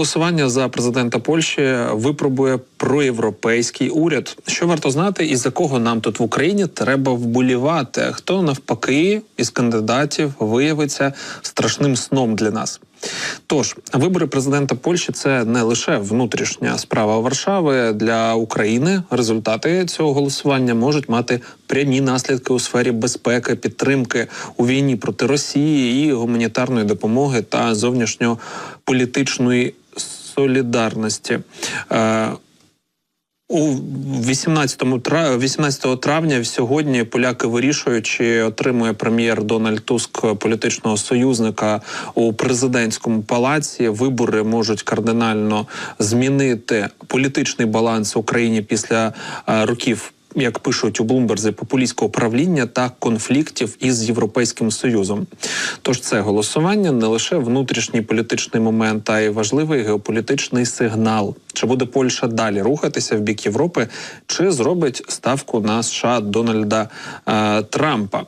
Голосування за президента Польщі випробує проєвропейський уряд. Що варто знати, і за кого нам тут в Україні треба вболівати? Хто навпаки із кандидатів виявиться страшним сном для нас? Тож вибори президента Польщі це не лише внутрішня справа Варшави для України. Результати цього голосування можуть мати прямі наслідки у сфері безпеки, підтримки у війні проти Росії і гуманітарної допомоги та зовнішньополітичної солідарності. У 18 тра- 18 травня сьогодні поляки вирішують, чи отримує прем'єр Дональд Туск політичного союзника у президентському палаці. Вибори можуть кардинально змінити політичний баланс в Україні після е, років. Як пишуть у Блумберзі популістського правління та конфліктів із європейським союзом, тож це голосування не лише внутрішній політичний момент, а й важливий геополітичний сигнал. Чи буде Польща далі рухатися в бік Європи, чи зробить ставку на США Дональда е, Трампа?